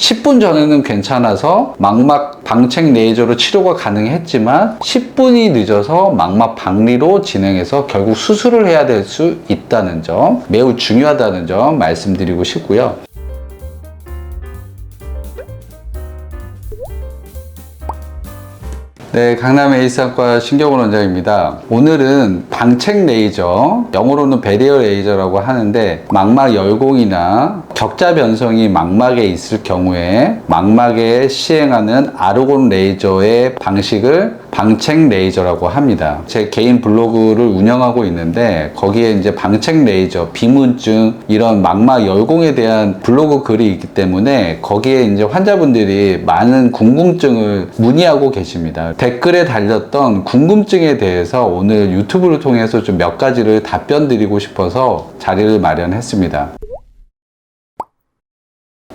10분 전에는 괜찮아서 망막 방책 레이저로 치료가 가능했지만 10분이 늦어서 망막 박리로 진행해서 결국 수술을 해야 될 수 있다는 점 매우 중요하다는 점 말씀드리고 싶고요. 네, 강남 에이스학과 신경원 원장입니다. 오늘은 방책 레이저, 영어로는 베리어 레이저라고 하는데 망막 열공이나 격자 변성이 망막에 있을 경우에 망막에 시행하는 아르곤 레이저의 방식을 방책 레이저라고 합니다. 제 개인 블로그를 운영하고 있는데 거기에 이제 방책 레이저, 비문증 이런 망막 열공에 대한 블로그 글이 있기 때문에 거기에 이제 환자분들이 많은 궁금증을 문의하고 계십니다. 댓글에 달렸던 궁금증에 대해서 오늘 유튜브를 통해서 좀 몇 가지를 답변 드리고 싶어서 자리를 마련했습니다.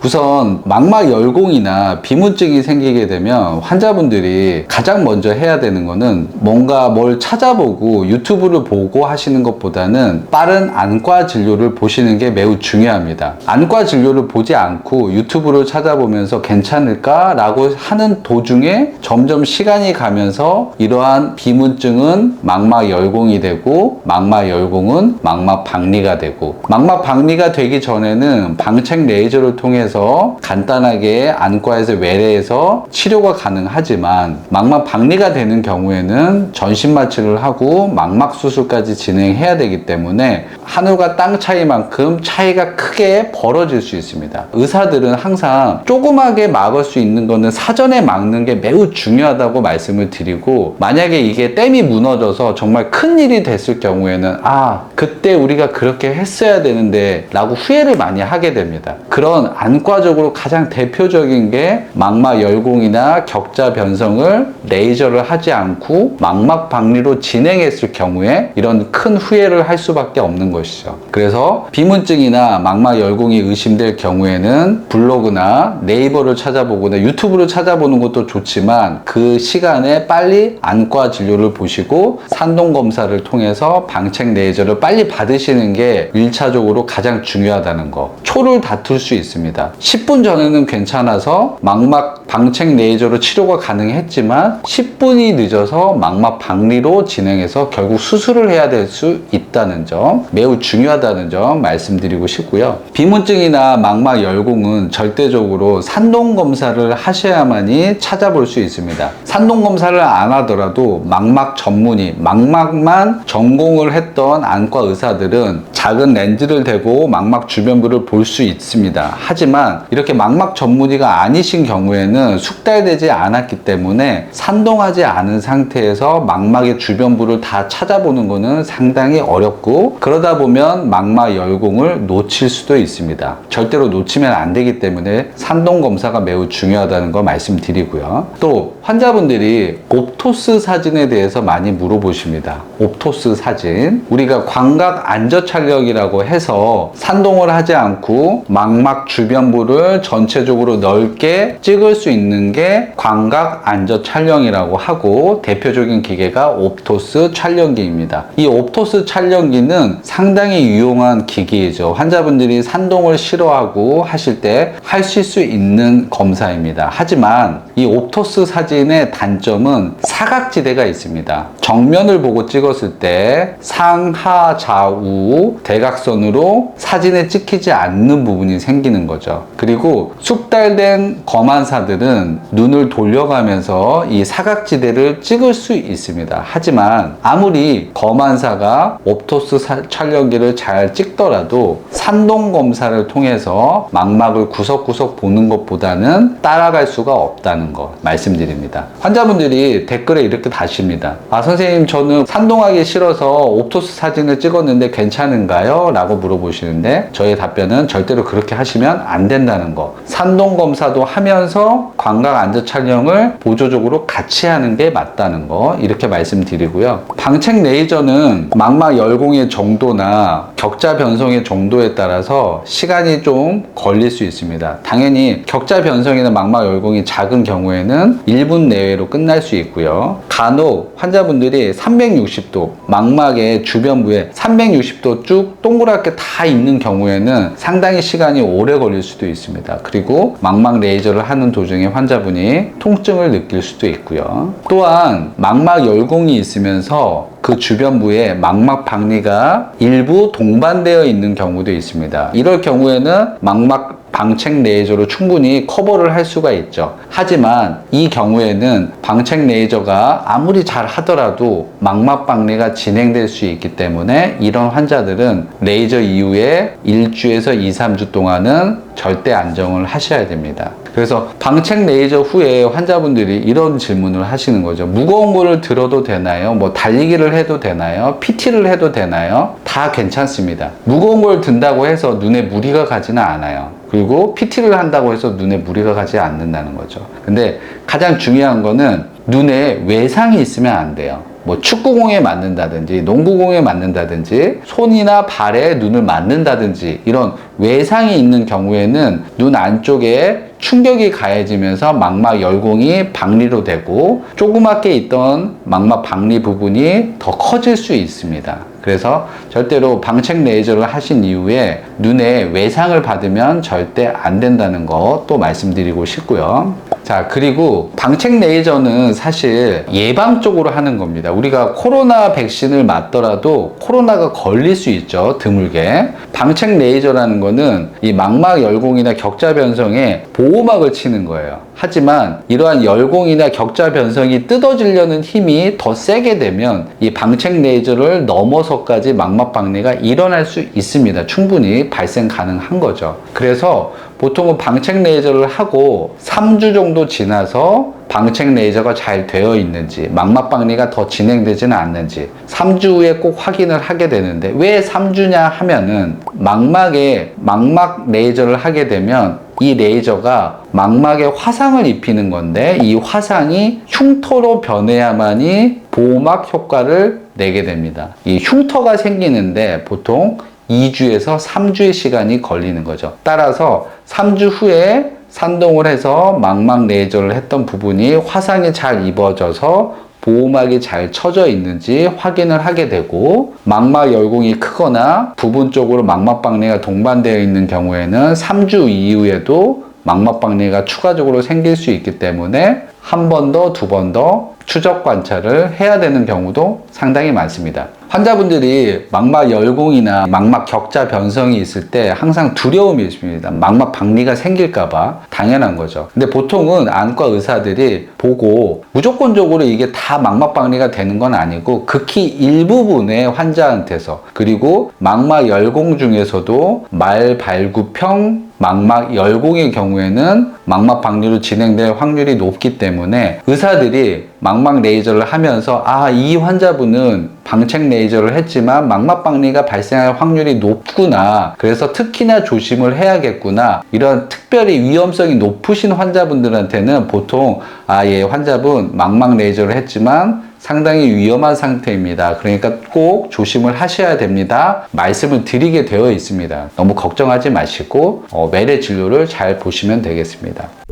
우선 망막 열공이나 비문증이 생기게 되면 환자분들이 가장 먼저 해야 되는 거는 뭔가 뭘 찾아보고 유튜브를 보고 하시는 것보다는 빠른 안과 진료를 보시는 게 매우 중요합니다. 안과 진료를 보지 않고 유튜브를 찾아보면서 괜찮을까 라고 하는 도중에 점점 시간이 가면서 이러한 비문증은 망막 열공이 되고 망막 열공은 망막 박리가 되고 망막 박리가 되기 전에는 방책 레이저를 통해서 간단하게 안과에서 외래에서 치료가 가능하지만 망막 박리가 되는 경우에는 전신 마취를 하고 망막 수술까지 진행해야 되기 때문에 하늘과 땅 차이만큼 차이가 크게 벌어질 수 있습니다. 의사들은 항상 조그맣게 막을 수 있는 거는 사전에 막는 게 매우 중요하다고 말씀을 드리고 만약에 이게 댐이 무너져서 정말 큰 일이 됐을 경우에는 아 그때 우리가 그렇게 했어야 되는데 라고 후회를 많이 하게 됩니다. 그런 안 과적으로 가장 대표적인 게 망막 열공이나 격자 변성을 레이저를 하지 않고 망막 박리로 진행했을 경우에 이런 큰 후회를 할 수밖에 없는 것이죠. 그래서 비문증이나 망막 열공이 의심될 경우에는 블로그나 네이버를 찾아보거나 유튜브를 찾아보는 것도 좋지만 그 시간에 빨리 안과 진료를 보시고 산동 검사를 통해서 방책 레이저를 빨리 받으시는 게 1차적으로 가장 중요하다는 거. 초를 다툴 수 있습니다. 10분 전에는 괜찮아서 망막 방책 레이저로 치료가 가능했지만 10분이 늦어서 망막 박리로 진행해서 결국 수술을 해야 될 수 있다는 점 매우 중요하다는 점 말씀드리고 싶고요. 비문증이나 망막 열공은 절대적으로 산동 검사를 하셔야만이 찾아볼 수 있습니다. 산동 검사를 안 하더라도 망막 전문의, 망막만 전공을 했던 안과 의사들은 작은 렌즈를 대고 망막 주변부를 볼 수 있습니다. 하지만 이렇게 망막 전문의가 아니신 경우에는 숙달되지 않았기 때문에 산동하지 않은 상태에서 망막의 주변부를 다 찾아보는 것은 상당히 어렵고 그러다 보면 망막 열공을 놓칠 수도 있습니다. 절대로 놓치면 안 되기 때문에 산동 검사가 매우 중요하다는 거 말씀드리고요. 또 환자분들이 옵토스 사진에 대해서 많이 물어보십니다. 옵토스 사진. 우리가 광각 안저 촬영이라고 해서 산동을 하지 않고 망막 주변 부를 전체적으로 넓게 찍을 수 있는 게 광각 안저 촬영이라고 하고 대표적인 기계가 옵토스 촬영기입니다. 이 옵토스 촬영기는 상당히 유용한 기기이죠. 환자분들이 산동을 싫어하고 하실 때 하실 수 있는 검사입니다. 하지만 이 옵토스 사진의 단점은 사각지대가 있습니다. 정면을 보고 찍었을 때 상하 좌우 대각선으로 사진에 찍히지 않는 부분이 생기는 거죠. 그리고 숙달된 검안사들은 눈을 돌려가면서 이 사각지대를 찍을 수 있습니다. 하지만 아무리 검안사가 옵토스 사- 촬영기를 잘 찍더라도 산동 검사를 통해서 망막을 구석구석 보는 것보다는 따라갈 수가 없다는 거 말씀드립니다. 환자분들이 댓글에 이렇게 다십니다. 아 선생님 저는 산동하기 싫어서 옵토스 사진을 찍었는데 괜찮은가요? 라고 물어보시는데 저의 답변은 절대로 그렇게 하시면 안 된다는 거. 산동 검사도 하면서 광각 안저 촬영을 보조적으로 같이 하는 게 맞다는 거 이렇게 말씀드리고요. 방책 레이저는 망막 열공의 정도나 격자 변성의 정도에 따라서 시간이 좀 걸릴 수 있습니다. 당연히 격자 변성이나 망막 열공이 작은 경우에는 1분 내외로 끝날 수 있고요. 간혹 환자분들이 360도 망막의 주변부에 360도 쭉 동그랗게 다 있는 경우에는 상당히 시간이 오래 걸릴 수도 있습니다. 그리고 망막 레이저를 하는 도중에 환자분이 통증을 느낄 수도 있고요. 또한 망막 열공이 있으면서 그 주변부에 망막 박리가 일부 동반되어 있는 경우도 있습니다. 이럴 경우에는 망막 방책 레이저로 충분히 커버를 할 수가 있죠. 하지만 이 경우에는 방책 레이저가 아무리 잘 하더라도 망막 박리가 진행될 수 있기 때문에 이런 환자들은 레이저 이후에 1주에서 2, 3주 동안은 절대 안정을 하셔야 됩니다. 그래서 방책 레이저 후에 환자분들이 이런 질문을 하시는 거죠. 무거운 거를 들어도 되나요? 뭐 달리기를 해도 되나요? PT를 해도 되나요? 다 괜찮습니다. 무거운 걸 든다고 해서 눈에 무리가 가지는 않아요. 그리고 PT를 한다고 해서 눈에 무리가 가지 않는다는 거죠. 근데 가장 중요한 거는 눈에 외상이 있으면 안 돼요. 뭐 축구공에 맞는다든지 농구공에 맞는다든지 손이나 발에 눈을 맞는다든지 이런 외상이 있는 경우에는 눈 안쪽에 충격이 가해지면서 망막 열공이 박리로 되고 조그맣게 있던 망막 박리 부분이 더 커질 수 있습니다. 그래서 절대로 방책 레이저를 하신 이후에 눈에 외상을 받으면 절대 안 된다는 거 또 말씀드리고 싶고요. 자, 그리고 방책 레이저는 사실 예방 쪽으로 하는 겁니다. 우리가 코로나 백신을 맞더라도 코로나가 걸릴 수 있죠. 드물게. 방책 레이저라는 거는 이 망막 열공이나 격자 변성에 보호막을 치는 거예요. 하지만 이러한 열공이나 격자 변성이 뜯어지려는 힘이 더 세게 되면 이 방책 레이저를 넘어서까지 망막 박리가 일어날 수 있습니다. 충분히 발생 가능한 거죠. 그래서 보통은 방책 레이저를 하고 3주 정도 지나서 방책 레이저가 잘 되어 있는지 망막 박리가 더 진행되지는 않는지 3주 후에 꼭 확인을 하게 되는데 왜 3주냐 하면은 망막에 망막 레이저를 하게 되면 이 레이저가 망막에 화상을 입히는 건데 이 화상이 흉터로 변해야만이 보호막 효과를 내게 됩니다. 이 흉터가 생기는데 보통 2주에서 3주의 시간이 걸리는 거죠. 따라서 3주 후에 산동을 해서 망막 레이저를 했던 부분이 화상이 잘 입어져서 보호막이 잘 쳐져 있는지 확인을 하게 되고 망막 열공이 크거나 부분적으로 망막 박리가 동반되어 있는 경우에는 3주 이후에도 망막 박리가 추가적으로 생길 수 있기 때문에 한 번 더, 두 번 더 추적 관찰을 해야 되는 경우도 상당히 많습니다. 환자분들이 망막 열공이나 망막 격자 변성이 있을 때 항상 두려움이 있습니다. 망막 박리가 생길까봐 당연한 거죠. 근데 보통은 안과 의사들이 보고 무조건적으로 이게 다 망막 박리가 되는 건 아니고 극히 일부분의 환자한테서 그리고 망막 열공 중에서도 말발굽형 망막 열공의 경우에는 망막 박리로 진행될 확률이 높기 때문에 의사들이 망막 레이저를 하면서 아 이 환자분은 방책 레이저를 했지만 망막 박리가 발생할 확률이 높구나 그래서 특히나 조심을 해야겠구나 이런 특별히 위험성이 높으신 환자분들한테는 보통 아 예 환자분 망막 레이저를 했지만 상당히 위험한 상태입니다. 그러니까 꼭 조심을 하셔야 됩니다. 말씀을 드리게 되어 있습니다. 너무 걱정하지 마시고 어, 매래 진료를 잘 보시면 되겠습니다.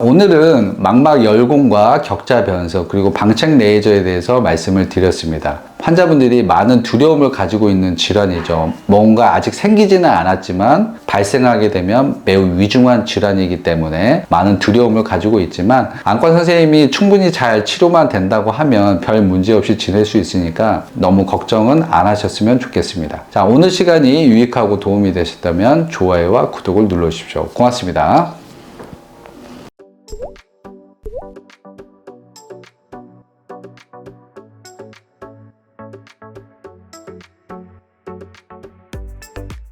오늘은 망막 열공과 격자 변성 그리고 방책 레이저에 대해서 말씀을 드렸습니다. 환자분들이 많은 두려움을 가지고 있는 질환이죠. 뭔가 아직 생기지는 않았지만 발생하게 되면 매우 위중한 질환이기 때문에 많은 두려움을 가지고 있지만 안과 선생님이 충분히 잘 치료만 된다고 하면 별 문제 없이 지낼 수 있으니까 너무 걱정은 안 하셨으면 좋겠습니다. 자, 오늘 시간이 유익하고 도움이 되셨다면 좋아요와 구독을 눌러주십시오. 고맙습니다.